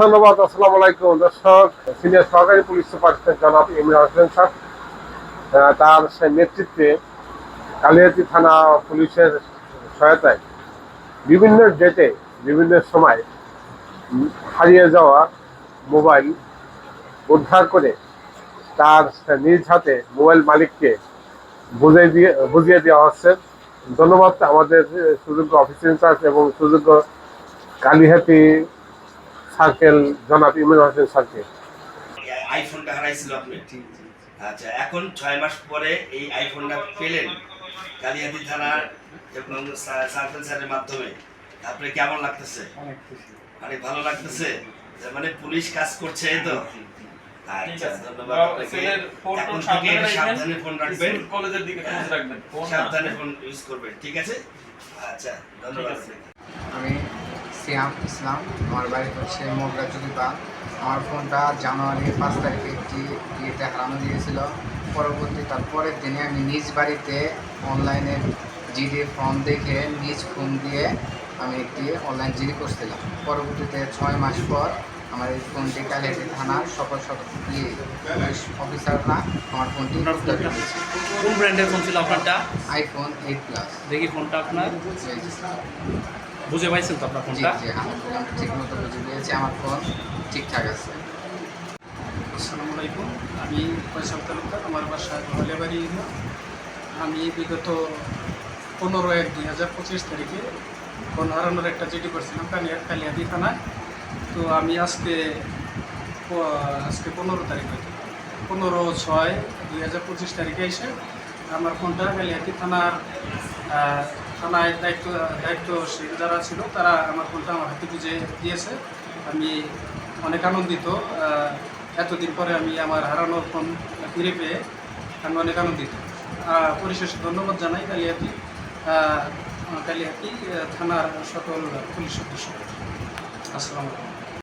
ধন্যবাদ, আসসালামু আলাইকুম। দর্শক, সিনিয়র সহকারী পুলিশ সুপার জনাব ইমরান হোসেন স্যার। তার নেতৃত্বে কালিয়াতি থানা পুলিশের সহায়তায় বিভিন্ন ডেটে, বিভিন্ন সময় হারিয়ে যাওয়া মোবাইল উদ্ধার করে তার নিজ হাতে মোবাইল মালিককে বুঝিয়ে দিয়ে, বুঝিয়ে দেওয়া হচ্ছে। ধন্যবাদ আমাদের সুযোগ্য অফিসার ইনচার্জ এবং সুযোগ্য কালিহাতি সার্কেল জনাব ইমরান হোসেন স্যারকে আইফোনটা হারাইছিল আপনি? আচ্ছা এখন ছয় মাস পরে এই আইফোনটা পেলেন কালিয়াদি থানার এবং সার্কেল স্যারের মাধ্যমে। আপনি কেমন লাগতেছে? অনেক ভালো লাগতেছে? মানে পুলিশ কাজ করছে এই তো? আচ্ছা সাবধানে সাবধানে ফোন রাখবেন কলেজের দিকে রাখবেন। সাবধানে ফোন ইউজ করবেন ঠিক আছে? আচ্ছা ধন্যবাদ আমি সিয়াম ইসলাম। আমার বাড়ি হচ্ছে মোগরা চুরিপাল আমার ফোনটা জানুয়ারি পাঁচ তারিখে একটি বিয়েতে হারানো দিয়েছিল। পরবর্তী তারপরের দিনে আমি নিজ বাড়িতে অনলাইনে জিডি ফর্ম দেখে নিজ ফোন দিয়ে আমি একটি অনলাইন জিডি করছিলাম। পরবর্তীতে ছয় মাস পর আমার এই ফোনটি কালিয়াতি থানার সকল সকল পুলিশ অফিসাররা আমার ফোনটা কোন ব্র্যান্ডের ফোন ছিল আপনারটা? আইফোন এইট প্লাস দেখি ফোনটা আপনার। বুঝে পাইছেন তো আপনার ফোনটা? জি আলহামদুলিল্লাহ আমি ঠিক মতো বুঝে পেয়েছি আমার ফোন ঠিকঠাক আছে। আসসালামু আলাইকুম আমি ফয়সাল তালুকদার আমার বাসা ইউনিয়ন আমি বিগত পনেরো এক দুই হাজার পঁচিশ তারিখে ফোন হারানোর একটা চিঠি করছিলাম কালিয়া কালিয়াদি থানায়। তো আমি আজকে আজকে পনেরো তারিখ হয়তো পনেরো ছয় দুই হাজার পঁচিশ তারিখে এসে আমার ফোনটা কালিয়াদি থানার থানায় দায়িত্ব দায়িত্বশীল যারা ছিল, তারা আমার ফোনটা আমার হাতে বুঝে দিয়েছে। আমি অনেক আনন্দিত। এতদিন পরে আমি আমার হারানোর ফোন ফিরে পেয়ে আমি অনেক আনন্দিত। পরিশেষ ধন্যবাদ জানাই কালিয়াতি। কালিয়াতি থানার সকল পুলিশ সদস্য আসসালামু আলাইকুম।